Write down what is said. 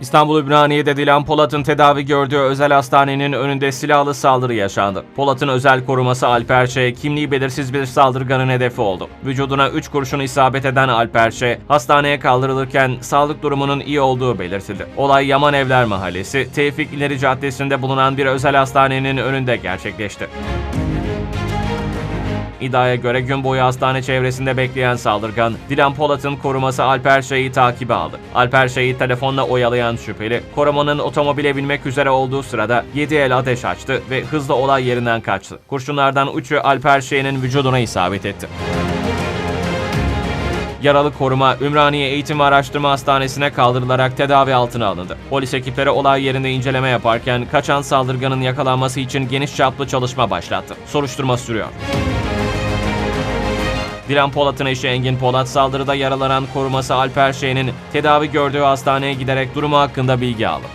İstanbul Ümraniye'de Dilan Polat'ın tedavi gördüğü özel hastanenin önünde silahlı saldırı yaşandı. Polat'ın özel koruması Alper Ş. kimliği belirsiz bir saldırganın hedefi oldu. Vücuduna 3 kurşun isabet eden Alper Ş. hastaneye kaldırılırken sağlık durumunun iyi olduğu belirtildi. Olay Yaman Evler Mahallesi, Tevfik İleri Caddesi'nde bulunan bir özel hastanenin önünde gerçekleşti. İddiaya göre gün boyu hastane çevresinde bekleyen saldırgan, Dilan Polat'ın koruması Alper Şey'i takibe aldı. Alper Şey'i telefonla oyalayan şüpheli, korumanın otomobile binmek üzere olduğu sırada 7 el ateş açtı ve hızla olay yerinden kaçtı. Kurşunlardan üçü Alper Şey'in vücuduna isabet etti. Yaralı koruma Ümraniye Eğitim ve Araştırma Hastanesi'ne kaldırılarak tedavi altına alındı. Polis ekipleri olay yerinde inceleme yaparken kaçan saldırganın yakalanması için geniş çaplı çalışma başlattı. Soruşturma sürüyor. Dilan Polat'ın eşi Engin Polat saldırıda yaralanan koruması Alper Şeyh'in tedavi gördüğü hastaneye giderek durumu hakkında bilgi aldı.